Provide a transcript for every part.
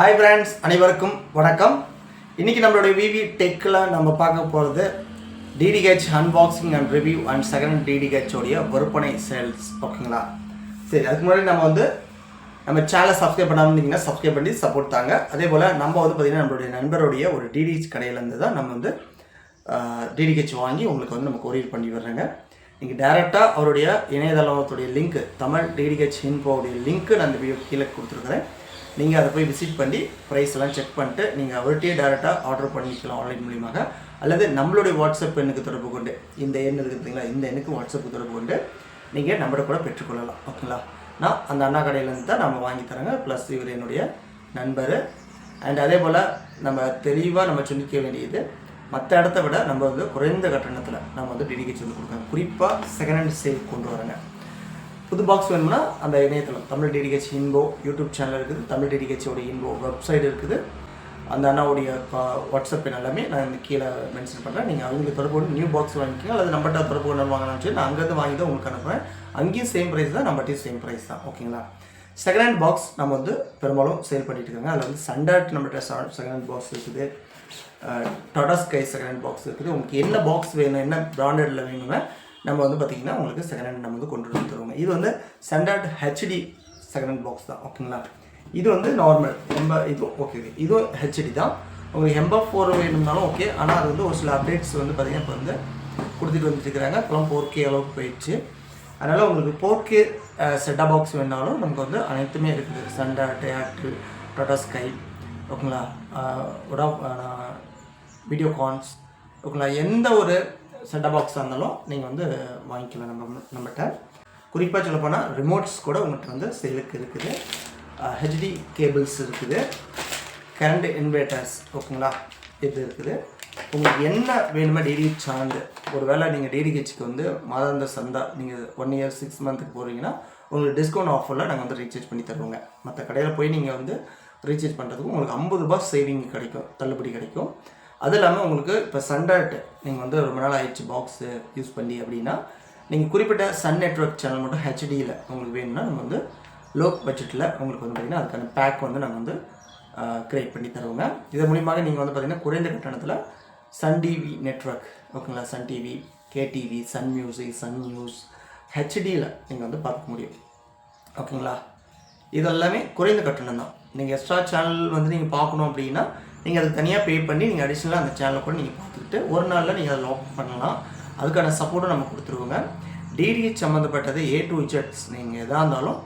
Hi brands அனைவருக்கும் வணக்கம். இன்றைக்கி நம்மளுடைய விவி டெக்கில் நம்ம பார்க்க போகிறது DTH unboxing and review and second DTH உடைய விற்பனை சேல்ஸ் ஓகேங்களா சரி அதுக்கு முன்னாடி நம்ம வந்து நம்ம சேனலை சப்ஸ்கிரைப் பண்ணாமல் இருந்தீங்கன்னா சப்ஸ்கிரைப் பண்ணி சப்போர்ட் தாங்க. அதே போல் நம்ம வந்து பார்த்திங்கன்னா நம்மளுடைய நண்பருடைய ஒரு டிடிஹெச் கடையிலேருந்து தான் நம்ம வந்து டிடிஹெச் வாங்கி உங்களுக்கு வந்து நம்ம கொரியர் பண்ணி வர்றேங்க. நீங்கள் டேரெக்டாக அவருடைய இணையதளத்துடைய லிங்க் தமிழ் டிடிஹெச் இன்போவுடைய லிங்க்கு நான் இந்த வீடியோ கீழே கொடுத்துருக்குறேன். நீங்கள் அதை போய் விசிட் பண்ணி ப்ரைஸ் எல்லாம் செக் பண்ணிட்டு நீங்கள் அவர்கிட்டயே டேரெக்டாக ஆர்டர் பண்ணிக்கலாம் ஆன்லைன் மூலியமாக. அல்லது நம்மளுடைய வாட்ஸ்அப் எண்ணுக்கு தொடர்பு கொண்டு இந்த எண் இருக்குதுங்களா இந்த எண்ணுக்கு வாட்ஸ்அப்புக்கு தொடர்பு கொண்டு நீங்கள் நம்பரை கூட பெற்றுக்கொள்ளலாம். ஓகேங்களா? நான் அந்த அண்ணா கடையிலேருந்து தான் நம்ம வாங்கி தரேங்க. ப்ளஸ் இவர் என்னுடைய நண்பர். அண்ட் அதே போல் நம்ம தெளிவாக நம்ம சொல்லிக்க வேண்டியது மற்ற இடத்த விட நம்ம வந்து குறைந்த கட்டணத்தில் நம்ம வந்து டிடிகேச் வந்து கொடுக்குறோம் குறிப்பாக செகண்ட் ஹேண்ட் சேல் கொண்டு வரேங்க புது பாக்ஸ் வேணும்னா அந்த இணையதளம். Tamil DTH info YouTube channel இருக்குது. தமிழ் டிடிஹெச்சோட இன்போ வெப்சைட் இருக்குது. அந்த அண்ணாவுடைய வாட்ஸ்அப் எல்லாமே நான் இந்த கீழே மென்ஷன் பண்ணுறேன் நீங்கள் அவங்களுக்கு தொடர்பு கொண்டு நியூ பாக்ஸ் வாங்கிக்கோங்க. அல்லது நம்மகிட்ட தொடர்பு கொண்டு வாங்கலாம்னு சொல்லி நான் அங்கேருந்து வாங்கி தான் உங்களுக்கு அனுப்புகிறேன் அங்கேயும் சேம் ப்ரைஸ் தான் நம்மகிட்டயும் சேம் ப்ரைஸ் தான். ஓகேங்களா செகண்ட் ஹேண்ட் பாக்ஸ் நம்ம வந்து பெரும்பாலும் சேல் பண்ணிட்டு இருக்காங்க. அதில் வந்து சண்டாட் நம்மகிட்ட செகண்ட் ஹேண்ட் பாக்ஸ் இருக்குது. Tata Sky second hand box இருக்குது. உங்களுக்கு என்ன பாக்ஸ் வேணும் என்ன பிராண்டடில் வேணுமே நம்ம வந்து பார்த்திங்கன்னா உங்களுக்கு செகண்ட் ஹேண்ட் நம்ம வந்து கொண்டு வந்து தருவோங்க. இது வந்து standard HD second hand box தான் ஓகேங்களா இது வந்து நார்மல் எம்ப இதுவும் ஓகே இதுவும் ஹெச்டி தான். உங்களுக்கு எம்ப ஃபோர் வேணும்னாலும் ஓகே ஆனால் அது வந்து ஒரு சில அப்டேட்ஸ் வந்து பார்த்திங்கன்னா இப்போ வந்து கொடுத்துட்டு வந்துட்டுருக்காங்க இப்போலாம் ஃபோர் கே அளவுக்கு போயிடுச்சு. அதனால் உங்களுக்கு ஃபோர் கே செட்டா பாக்ஸ் வேணாலும் நமக்கு வந்து அனைத்துமே இருக்குது. சண்டா டேட்டு டாடா ஸ்கை ஓகேங்களா உடா வீடியோ கான்ஸ் ஓகேங்களா எந்த ஒரு செட்டப் பாக்ஸாக இருந்தாலும் நீங்கள் வந்து வாங்கிக்கலாம் நம்ம நம்மகிட்ட. குறிப்பாக சொல்ல போனால் ரிமோட்ஸ் கூட உங்கள்கிட்ட வந்து சேலுக்கு இருக்குது. ஹெச்டி கேபிள்ஸ் இருக்குது. கரண்ட் இன்வெர்டர்ஸ் ஓகேங்களா? இது இருக்குது. உங்களுக்கு என்ன வேணுமோ டெய்லி சார்ந்து ஒரு வேளை நீங்கள் டிடிஹெச்க்கு வந்து மாதாந்த சந்தா நீங்கள் ஒன் இயர் சிக்ஸ் மந்த்துக்கு போகிறீங்கன்னா உங்களுக்கு டிஸ்கவுண்ட் ஆஃபரில் நாங்கள் வந்து ரீசார்ஜ் பண்ணி தருவோங்க. மற்ற கடையில் போய் நீங்கள் வந்து ரீசார்ஜ் பண்ணுறதுக்கு உங்களுக்கு ஐம்பது ரூபாய் சேவிங் கிடைக்கும் தள்ளுபடி கிடைக்கும். அது இல்லாமல் உங்களுக்கு இப்போ சன்டாட் நீங்கள் வந்து ரொம்ப நாள் ஆயிடுச்சு பாக்ஸு யூஸ் பண்ணி அப்படின்னா நீங்கள் குறிப்பிட்ட சன் நெட்வொர்க் சேனல் மட்டும் ஹெச்டியில் உங்களுக்கு வேணும்னா நம்ம வந்து லோ பட்ஜெட்டில் உங்களுக்கு வந்து பார்த்திங்கன்னா அதுக்கான பேக் வந்து நாங்கள் வந்து க்ரியேட் பண்ணி தருவோங்க. இதன் மூலியமாக நீங்கள் வந்து பார்த்திங்கன்னா குறைந்த கட்டணத்தில் சன் டிவி நெட்வொர்க் ஓகேங்களா Sun TV KTV Sun music Sun news ஹெச்டியில் நீங்கள் வந்து பார்க்க முடியும். ஓகேங்களா இதெல்லாமே குறைந்த கட்டணம் தான் நீங்கள் எக்ஸ்ட்ரா சேனல் வந்து நீங்கள் பார்க்கணும் அப்படின்னா நீங்கள் அதுக்கு தனியாக பே பண்ணி நீங்கள் அடிஷ்னலாக அந்த சேனலை கூட நீங்கள் பார்த்துக்கிட்டு ஒரு நாளில் நீங்கள் அதை லாக் பண்ணலாம். அதுக்கான சப்போர்ட்டும் நம்ம கொடுத்துருவோங்க. டிடிஹெச் சம்மந்தப்பட்டது ஏ டு ஜெட்ஸ் நீங்கள் எதாக இருந்தாலும்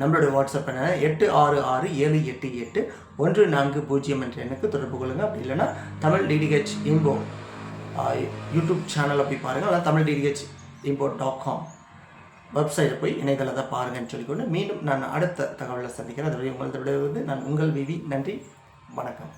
நம்மளுடைய வாட்ஸ்அப் என்ன எட்டு ஆறு ஆறு ஏழு எட்டு எட்டு ஒன்று நான்கு பூஜ்ஜியம் என்ற எண்ணுக்கு தொடர்பு கொள்ளுங்கள் அப்படி இல்லைன்னா தமிழ் டிடிஹெச் இன்போ யூடியூப் சேனலை போய் பாருங்கள் அல்லது Tamil DTH info dot com வெப்சைட்டை போய் இணையதளத்தை பாருங்கன்னு சொல்லிக்கொண்டு மீண்டும் நான் அடுத்த தகவலை சந்திக்கிறேன். அதுவரை உங்களது விடைபெறுவது நான் உங்கள் விவி. நன்றி. வணக்கம்.